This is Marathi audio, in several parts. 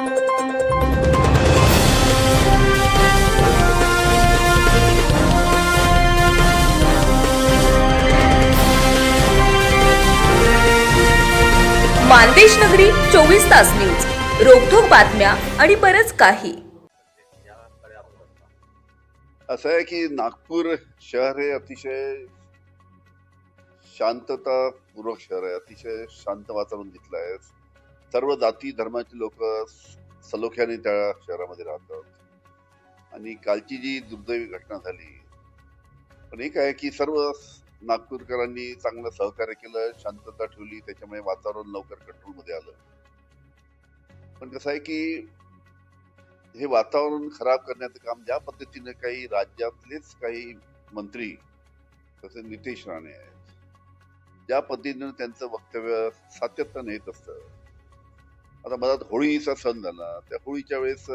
मानदेश नगरी चोवीस तास न्यूज. रोखोक बातम्या आणि बरच काही. असं आहे की नागपूर शहर हे अतिशय शांततापूर्वक शहर आहे. अतिशय शांत वातावरण घेतलं आहे. सर्व जाती धर्माचे लोक सलोख्याने त्या शहरामध्ये राहतात. आणि कालची जी दुर्दैवी घटना झाली पण एक आहे की सर्व नागपूरकरांनी चांगलं सहकार्य केलं शांतता ठेवली त्याच्यामुळे वातावरण लवकर कंट्रोलमध्ये आलं. पण कसं आहे की हे वातावरण खराब करण्याचं काम ज्या पद्धतीने काही राज्यातलेच काही मंत्री तसे नितेश राणे आहेत ज्या पद्धतीनं त्यांचं वक्तव्य सातत्यानं येत असतं आता मधात होळीचा सण झाला. त्या होळीच्या वेळेस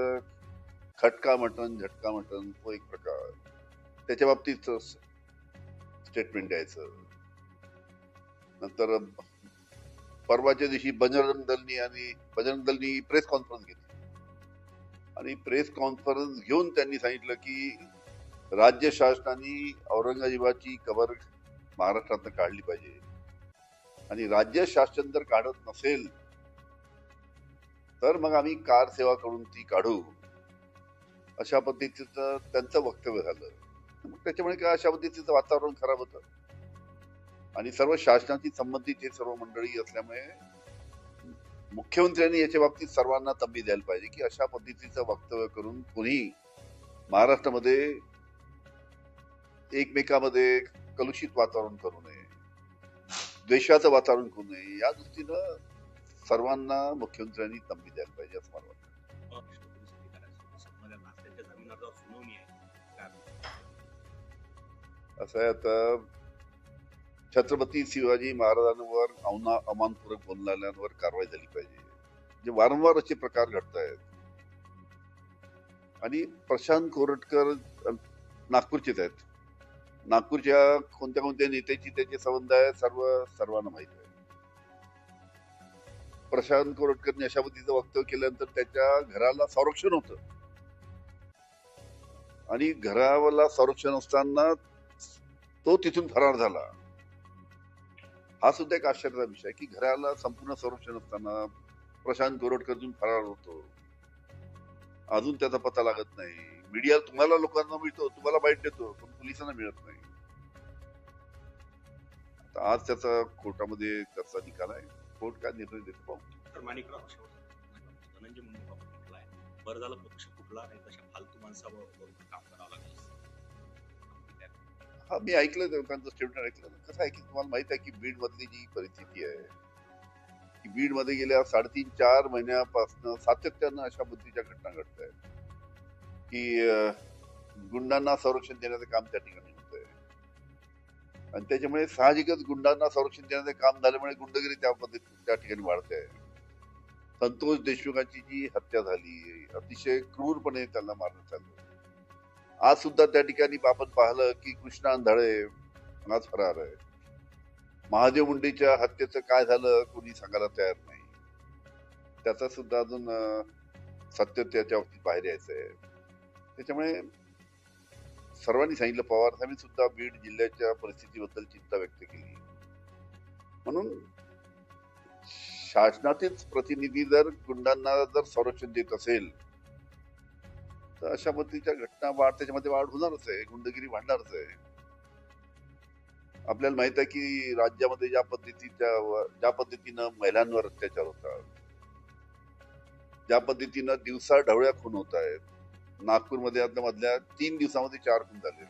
खटका मटण झटका मटण तो एक प्रकार. त्याच्या बाबतीत स्टेटमेंट द्यायचं. नंतर परवाच्या दिवशी बजरंग दलनी आणि बजरंग दलनी प्रेस कॉन्फरन्स घेतली. आणि प्रेस कॉन्फरन्स घेऊन त्यांनी सांगितलं की राज्य शासनाने औरंगजेबाची कबर महाराष्ट्रातनं काढली पाहिजे. आणि राज्य शासन जर काढत नसेल तर मग आम्ही कार सेवा करून ती काढू. अशा पद्धतीचं त्यांचं वक्तव्य झालं. मग त्याच्यामुळे काय अशा पद्धतीचं वातावरण खराब होतं? आणि सर्व शासनाची संबंधित हे सर्व मंडळी असल्यामुळे मुख्यमंत्र्यांनी याच्या बाबतीत सर्वांना तंबी द्यायला पाहिजे की अशा पद्धतीचं वक्तव्य करून कोणी महाराष्ट्रामध्ये एकमेकामध्ये कलुषित वातावरण करू नये द्वेषाचं वातावरण करू नये या दृष्टीनं सर्वांना मुख्यमंत्र्यांनी तंबी द्यायला पाहिजे असं मला वाटतं. असं आहे आता छत्रपती शिवाजी महाराजांवर अवना अमानपूरक बोलणाऱ्यांवर कारवाई झाली पाहिजे. जे वारंवार असे प्रकार घडत आहेत आणि प्रशांत कोरटकर नागपूरचेच आहेत. नागपूरच्या कोणत्या कोणत्या नेत्याची त्याचे संबंध आहे सर्व सर्वांना माहिती आहे. प्रशांत कोरटकरने अशा पद्धतीचं वक्तव्य केल्यानंतर त्याच्या घराला संरक्षण होतं. आणि घराला संरक्षण असताना तो तिथून फरार झाला. हा सुद्धा एक आश्चर्याचा विषय की घराला संपूर्ण संरक्षण असताना प्रशांत गोरटकरजून फरार होतो. अजून त्याचा पत्ता लागत नाही. मीडिया तुम्हाला लोकांना मिळतो तुम्हाला बाईट देतो पण पोलिसांना मिळत नाही. आज त्याचा कोर्टामध्ये त्याचा निकाल आहे. कोर्ट काय निर्णय देतो पाहू. तर माणिकराव धनंजय बाबा आहे बरं झालं पक्ष कुठला नाही तशा फालतू माणसाबरोबर काम करावं लागलं. हा मी ऐकलं त्यांचं स्टेटमेंट ऐकलं कसं आहे की तुम्हाला माहीत आहे की बीड मधली जी परिस्थिती आहे की बीडमध्ये गेल्या साडेतीन चार महिन्यापासून सातत्यानं अशा पद्धतीच्या घटना घडत आहेत की गुंडांना संरक्षण देण्याचं काम त्या ठिकाणी आणि त्याच्यामुळे साहजिकच गुंडांना संरक्षण देण्याचं काम झाल्यामुळे गुंडगिरी त्या पद्धती त्या ठिकाणी वाढते. आहे संतोष देशमुखांची जी हत्या झाली अतिशय क्रूरपणे त्यांना मारण्यात आलं. आज सुद्धा त्या ठिकाणी आपण पाहिलं की कृष्णा अंधाळे आज फरार आहे. महादेव मुंडेच्या हत्येचं काय झालं कोणी सांगायला तयार नाही. त्याचा सुद्धा अजून सत्य त्याच्या बाबतीत बाहेर यायचं आहे त्याच्यामुळे सर्वांनी सांगितलं पवार साहेबांनी सुद्धा बीड जिल्ह्याच्या परिस्थितीबद्दल चिंता व्यक्त केली. म्हणून शासनाचेच प्रतिनिधी जर गुंडांना जर संरक्षण देत असेल तर अशा पद्धतीच्या घटना वाढ त्याच्यामध्ये वाढ होणारच आहे गुंडगिरी वाढणारच आहे. आपल्याला माहीत आहे की राज्यामध्ये ज्या पद्धतीच्या ज्या पद्धतीनं महिलांवर अत्याचार होतात ज्या पद्धतीनं दिवसा ढवळ्या खून होत आहेत नागपूरमध्ये आता मधल्या तीन दिवसामध्ये चार खून झाले.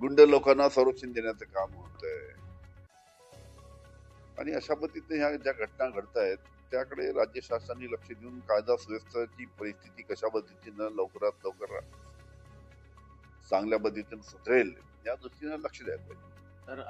गुंड लोकांना संरक्षण देण्याचं काम होत आहे आणि अशा पद्धतीने ह्या ज्या घटना घडत आहेत त्याकडे राज्य शासनाने लक्ष देऊन कायदा सुव्यवस्थेची परिस्थिती कशा पद्धतीनं लवकरात लवकर चांगल्या पद्धतीने सुधरेल या दृष्टीने लक्ष द्यायला पाहिजे. तर